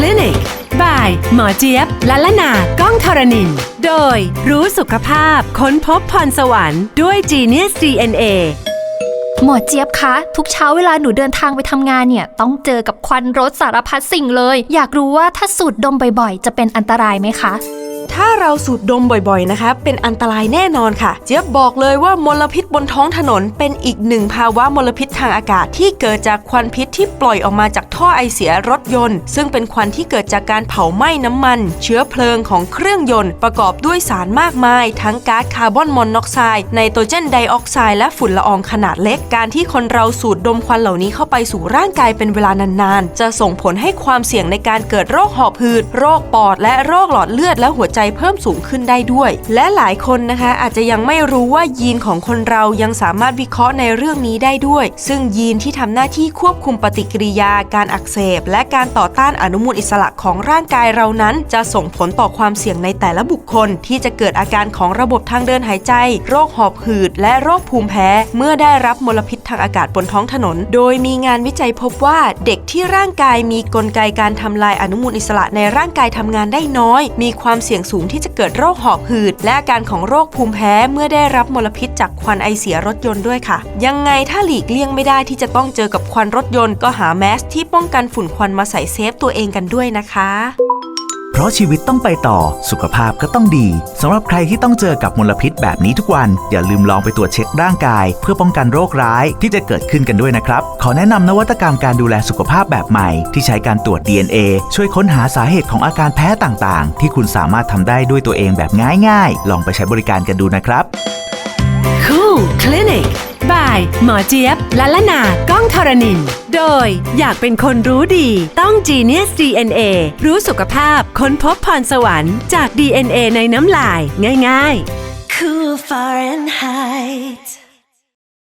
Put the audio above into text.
Clinic by หมอเจี๊ยบละละนาก้องธรณิน โดยรู้สุขภาพค้นพบพรสวรรค์ด้วย Genius DNA หมอเจี๊ยบคะ ทุกเช้าเวลาหนูเดินทางไปทำงานเนี่ย ต้องเจอกับควันรถสารพัดสิ่งเลย อยากรู้ว่าถ้าสูดดมบ่อยๆ จะเป็นอันตรายไหมคะ ถ้าเราสูดดมบ่อยๆนะคะ เป็นอันตรายแน่นอนค่ะ เจี๊ยบบอกเลยว่ามลพิษบนท้องถนน เป็นอีกหนึ่งภาวะมลพิษทางอากาศ ที่เกิดจากควันพิษที่ปล่อยออกมาจากท่อไอเสียรถยนต์ ซึ่งเป็นควันที่เกิดจากการเผาไหม้น้ำมัน เชื้อเพลิงของเครื่องยนต์ ประกอบด้วยสารมากมาย ทั้งก๊าซคาร์บอนมอนอกไซด์ไนโตรเจนไดออกไซด์และฝุ่นละอองขนาดเล็ก การที่คนเราสูดดมควันเหล่านี้เข้าไปสู่ร่างกายเป็นเวลานานๆ จะส่งผลให้ความเสี่ยงในการเกิดโรคหอบหืด โรคปอด และโรคหลอดเลือดและหัวใจเพิ่มสูงขึ้นได้ด้วย และหลายคนนะคะอาจจะยังไม่รู้ว่ายีนของคนเรายังสามารถวิเคราะห์ในเรื่องนี้ได้ด้วย ซึ่งยีนที่ทำหน้าที่ควบคุมปฏิกิริยา การอักเสบ และการต่อต้านอนุมูลอิสระของร่างกายเรานั้น จะส่งผลต่อความเสี่ยงในแต่ละบุคคล ที่จะเกิดอาการของระบบทางเดินหายใจ โรคหอบหืด และโรคภูมิแพ้ เมื่อได้รับมลพิษทางอากาศบนท้องถนน โดยมีงานวิจัยพบว่าเด็กที่ร่างกายมีกลไกการทำลายอนุมูลอิสระในร่างกายทำงานได้น้อย มีความเสี่ยงสูงที่จะเกิดโรคหอบหืด และอาการของโรคภูมิแพ้เมื่อได้รับมลพิษจากควันไอเสียรถยนต์ด้วยค่ะ ยังไงถ้าหลีกเลี่ยงไม่ได้ที่จะต้องเจอกับควันรถยนต์ก็หาแมสที่ป้องกันฝุ่นควันมาใส่เซฟตัวเองกันด้วยนะคะ ราะชีวิตต้องไปต่อ สุขภาพก็ต้องดีสำหรับใครที่ต้องเจอกับมลพิษแบบนี้ทุกวัน อย่าลืมลองไปตรวจเช็คร่างกาย เพื่อป้องกันโรคร้ายที่จะเกิดขึ้นกันด้วยนะครับ ขอแนะนำนวัตกรรมการดูแลสุขภาพแบบใหม่ ที่ใช้การตรวจ DNA ช่วยค้นหาสาเหตุของอาการแพ้ต่างๆ ที่คุณสามารถทำได้ด้วยตัวเองแบบง่ายๆ ลองไปใช้บริการกันดูนะครับ Cool Click by หมอเจี๊ยบละละนาก้องธรณิน โดยอยากเป็นคนรู้ดีต้อง Genius DNA รู้สุขภาพค้นพบพรสวรรค์จาก DNA ในน้ำลาย ง่าย ๆ Cool Fahrenheit.